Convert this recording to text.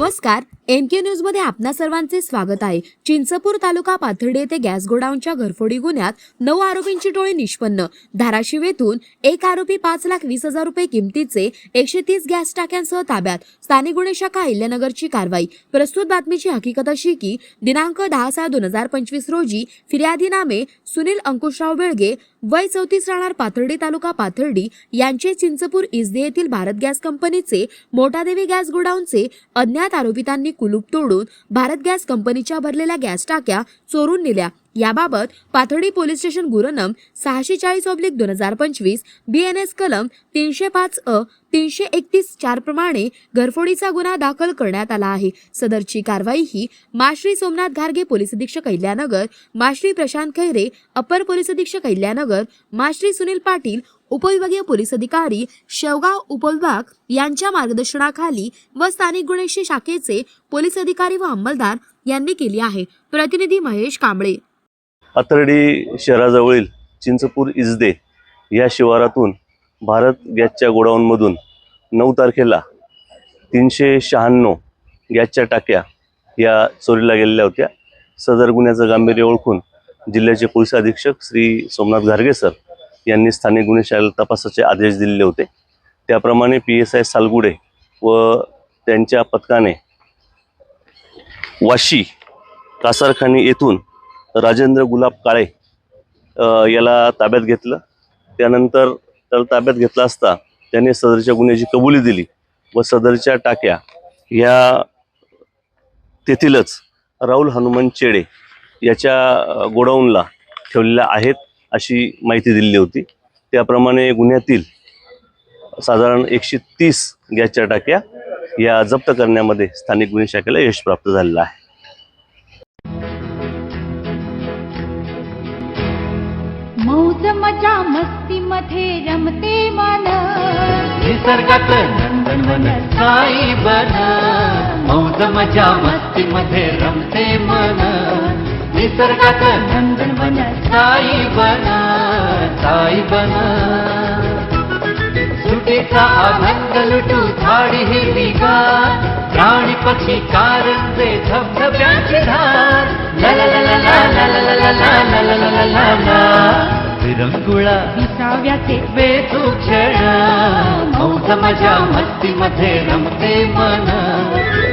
नमस्कार. एम के न्यूजमध्ये आपणा सर्वांचे स्वागत आहे. चिंचपूर तालुका पाथर्डी येथे गॅस गोडाऊनच्या घरफोडी गुन्ह्यात नऊ आरोपींची टोळी निष्पन्न. धाराशिव येथून एक आरोपी पाच लाख वीस हजार रुपये किमतीचे एकशे तीस गॅस टाक्यांसह ताब्यात. स्थानिक गुन्हे शाखा अहिल्यानगरची कारवाई. प्रस्तुत बातमीची हकीकत अशी की दिनांक दहा सहा दोन हजार पंचवीस रोजी फिर्यादी नामे सुनील अंकुशराव बेळगे वय चौतीस राहणार पाथर्डी तालुका पाथर्डी यांचे चिंचपूर इजदे येथील भारत गॅस कंपनीचे मोटादेवी गॅस गोडाऊनचे अज्ञात आरोपितांनी कुलूप तोडून भारत गॅस कंपनीच्या भरलेल्या गॅस टाक्या चोरून नेल्या. याबाबत पाथर्डी पोलीस स्टेशन गुरनम सहाशे चाळीस ऑब्लिक दोन हजार पंचवीस बी एन एस कलम तीनशे पाच अ तीनशे एकतीस चार प्रमाणे घरफोडीचा गुन्हा दाखल करण्यात आला आहे. सदरची कारवाई ही माश्री सोमनाथ घारगे पोलीस अधीक्षक अहिल्यानगर माश्री प्रशांत खैरे अपर पोलीस अधीक्षक अहिल्यानगर माश्री सुनील पाटील उपविभागीय पोलीस अधिकारी शेवगाव उपविभाग यांच्या मार्गदर्शनाखाली व स्थानिक गुन्हे शाखेचे पोलीस अधिकारी व अंमलदार यांनी केली आहे. प्रतिनिधी महेश कांबळे. पाथर्डी शहराजवळील चिंचपूर इजदे या शिवारातून भारत गॅसच्या गोडाऊनमधून नऊ तारखेला तीनशे शहाण्णव गॅसच्या टाक्या या चोरीला गेलेल्या होत्या. सदर गुन्ह्याचं गांभीर्य ओळखून जिल्ह्याचे पोलीस अधीक्षक श्री सोमनाथ घारगे सर यांनी स्थानिक गुन्हे शाळेला तपासाचे आदेश दिलेले होते. त्याप्रमाणे पी एस आय सालगुडे व त्यांच्या पथकाने वाशी कासारखानी येथून राजेंद्र गुलाब काळे याला ताब्यात घेतलं. त्यानंतर त्याला ताब्यात घेतला असता त्याने सदरच्या गुन्ह्याची कबुली दिली व सदरच्या टाक्या ह्या तेथीलच राहुल हनुमान चेडे याच्या गोडाऊनला ठेवलेल्या आहेत. अशी माहिती दिलेली होती. त्याप्रमाणे गुन्ह्यातील साधारण एकशे तीस गॅसच्या टाक्या या जप्त करण्यामध्ये स्थानिक गुन्हे शाखेला यश प्राप्त झालेलं आहे. मौज मजा मस्ती मध्ये रमते मन. निसर्गात नंदनवन साई बन. मौज मजा मस्ती मध्ये रमते मन. निसर्गात नंदनवन साई बन साई बन सुटीचा आनंद लुटू झाडी हिरवीगार प्राणी पक्षी कारंजे धबधब्याची धार ला ला ला ला ला ला ला ला ला ला ला ला ला ला ला विरंगुळा विसाव्याचे वेचू क्षण मौज मजा मस्ती मध्ये रमते मन